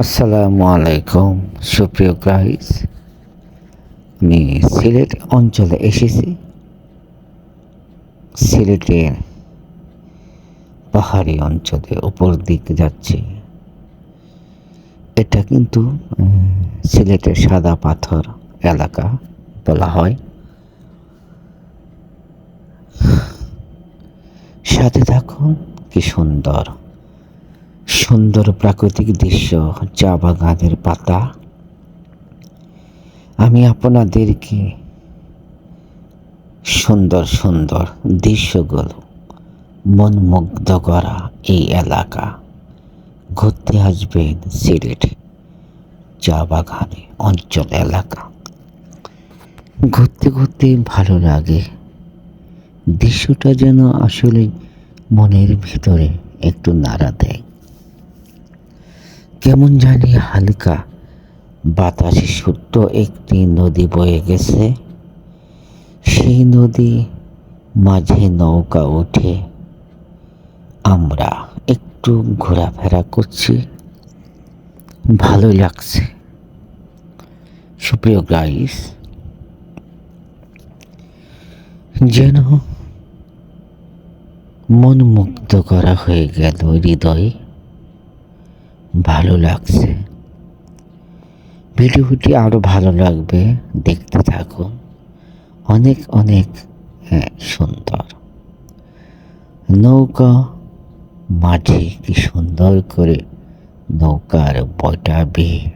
আসসালামু আলাইকুম। সুপ্রিয় গাইস আমি সিলেট অঞ্চলে এসেছি। সিলেটের পাহাড়ি অঞ্চলে উপর দিক যাচ্ছি। এটা কিন্তু সিলেটের সাদা পাথর এলাকা বলা হয়। সাথে থাকুন, কি সুন্দর। সুন্দর প্রাকৃতিক দৃশ্য, চা বাগানের পাতা। আমি আপনাদেরকে সুন্দর সুন্দর দৃশ্যগুলো মনমুগ্ধ করা এই এলাকা। ঘুরতে আসবেন সিলেট চা বাগানে অঞ্চল এলাকা। ঘুরতে ঘুরতে ভালো লাগে। দৃশ্যটা যেন আসলে মনের ভিতরে একটু নাড়া দেয়। কেমন জানি হালকা। বাতাসে ছোট্ট একটি নদী বয়ে গেছে। সেই নদী মাঝে নৌকা উঠে আমরা একটু ঘোরাফেরা করছি। ভালোই লাগছে। সুপ্রিয় গাইস যেন মন মুগ্ধ করা হয়ে গেল হৃদয়। ভালো লাগছে। ভিডিওটি আরও ভালো লাগবে দেখতে থাকুন। অনেক অনেক হ্যাঁ সুন্দর। নৌকা মাঝে কি সুন্দর করে নৌকার বটা বেয়ে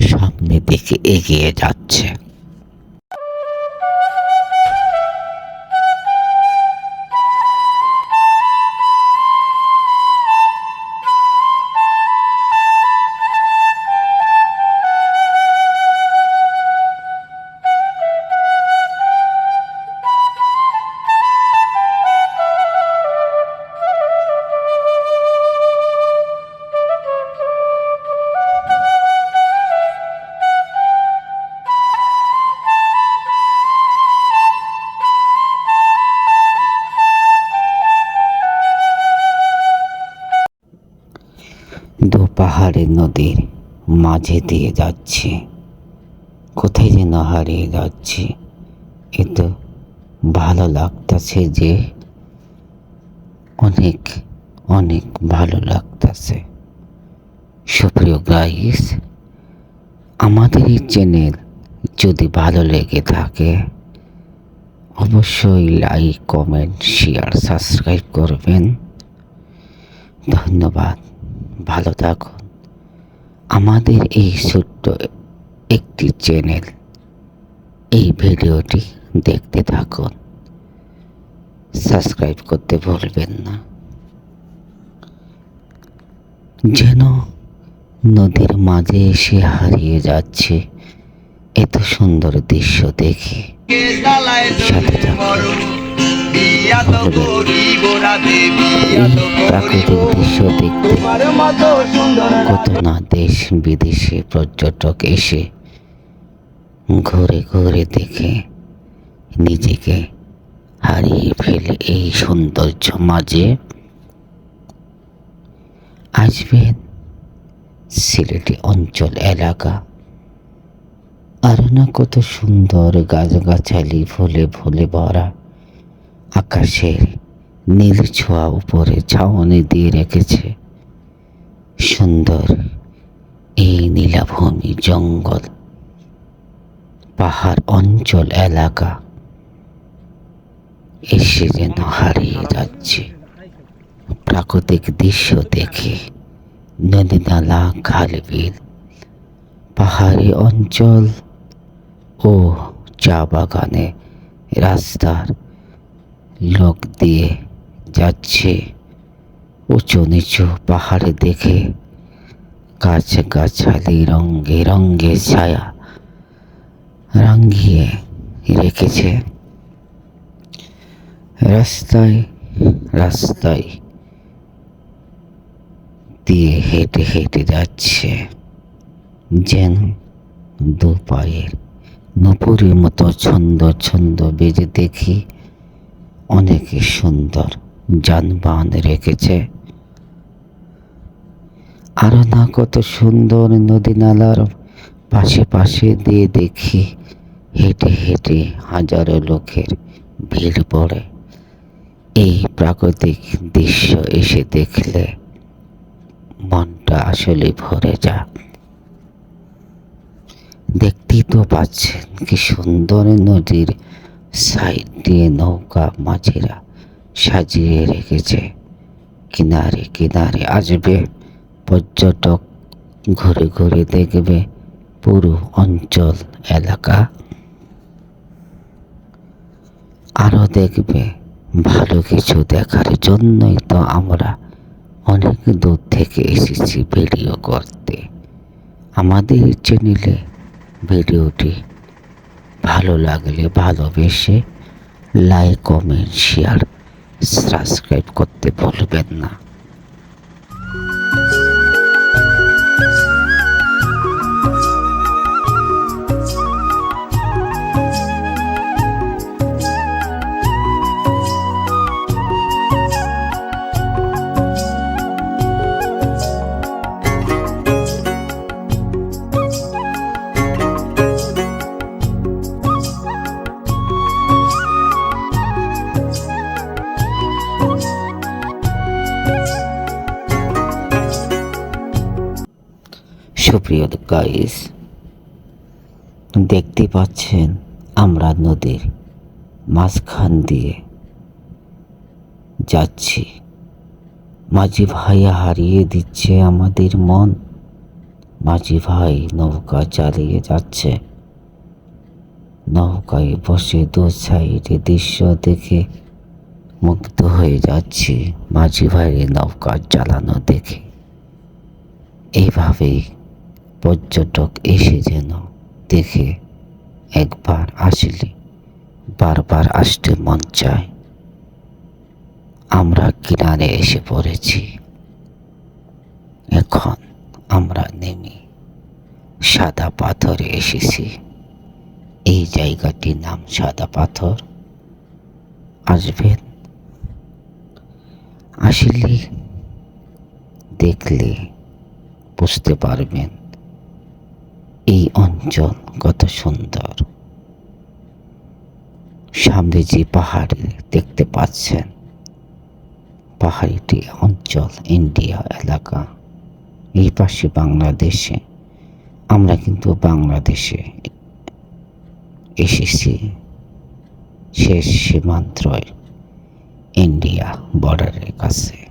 সামনে দিকে এগিয়ে যাচ্ছে। পাহাড়ের নদীর মাঝে দিয়ে যাচ্ছে। কোথায় যেন হারিয়ে যাচ্ছে, এ তো ভালো লাগতেছে যে অনেক অনেক ভালো লাগতেছে। সুপ্রিয় গাইস, আমাদের এই চ্যানেল যদি ভালো লেগে থাকে, অবশ্যই লাইক, কমেন্ট, শেয়ার, সাবস্ক্রাইব করবেন। ধন্যবাদ। ভালো থাকুন। আমাদের এই ছোট্ট একটি চ্যানেল, এই ভিডিওটি দেখতে থাকুন। সাবস্ক্রাইব করতে ভুলবেন না। যেন নদীর মাঝে এসে হারিয়ে যাচ্ছে এত সুন্দর দৃশ্য দেখে। সাথে থাকুন। প্রাকৃতিক দৃশ্য দেখতে কত না দেশ বিদেশে পর্যটক এসে ঘুরে ঘুরে দেখে নিজেকে হারিয়ে ফেলে এই সৌন্দর্য মাঝে। আসবেন সিলেটি অঞ্চল এলাকা। আরও না কত সুন্দর গাছগাছালি ফুলে ফুলে ভরা। আকাশের নীল ছোঁয়া উপরে ছাউনি দিয়ে রেখেছে। সুন্দর এই নীলাভূমি জঙ্গল, পাহাড় অঞ্চল এলাকা, এসে যেন হারিয়ে যাচ্ছে। প্রাকৃতিক দৃশ্য দেখে নদী নালা খাল বিল পাহাড়ি অঞ্চল ও চা বাগানে রাস্তার লোক দিয়ে যাচ্ছে। উঁচু নিচু পাহাড়ে দেখে গাছ গাছালি রঙ্গে রঙ্গে ছায়া রাঙ্গিয়ে রেখেছে। রাস্তায় রাস্তায় দিয়ে হেঁটে হেঁটে যাচ্ছে। যেন দু পায়ের নপুরের মতো ছন্দ ছন্দ বেজে দেখি অনেকে সুন্দর যানবাহন রেখেছে। আরও না কত সুন্দর নদী নালার পাশে পাশে দিয়ে দেখি, হেঁটে হেঁটে হাজারো লোকের ভিড় পড়ে। এই প্রাকৃতিক দৃশ্য এসে দেখলে মনটা আসলে ভরে যা দেখতেই তো পাচ্ছেন কি সুন্দর নদীর সাইড দিয়ে নৌকা মাঝিরা সাজিয়ে রেখেছে। কিনারে কিনারে আসবে। পর্যটক ঘুরে ঘুরে দেখবে পুরো অঞ্চল, এলাকা। আরও দেখবে। ভালো কিছু দেখার জন্যই তো আমরা অনেক দূর থেকে এসেছি ভিডিও করতে। আমাদের চ্যানেলে ভিডিওটি ভালো লাগলে ভালোবেসে লাইক কমেন্ট শেয়ার সাবস্ক্রাইব করতে ভুলবেন না। সুপ্রিয় গাইস, দেখতে পাচ্ছেন আমরা নদীর মাঝখান দিয়ে যাচ্ছি। মাঝি ভাই হারিয়ে দিচ্ছে আমাদের মন। মাঝি ভাই নৌকা চালিয়ে যাচ্ছে। নৌকায় বসে দু সাইডে দৃশ্য দেখে মুগ্ধ হয়ে যাচ্ছি মাঝি ভাইয়ের নৌকা চালানো দেখে। এইভাবেই পর্যটক এসে যেন দেখে একবার আসলে, বারবার আসতে মন চায়। আমরা কিনারে এসে পড়েছি। এখন আমরা নেমে সাদা পাথরে এসেছি। এই জায়গাটির নাম সাদা পাথর। আসবেন? আসলে দেখলে বুঝতে পারবেন এই অঞ্চল কত সুন্দর। সামনে যে পাহাড়ি দেখতে পাচ্ছেন, পাহাড়িটি অঞ্চল ইন্ডিয়া এলাকা। এই পাশে বাংলাদেশে, আমরা কিন্তু বাংলাদেশে এসেছি। শেষ সীমান্ত্রয় ইন্ডিয়া বর্ডারের কাছে।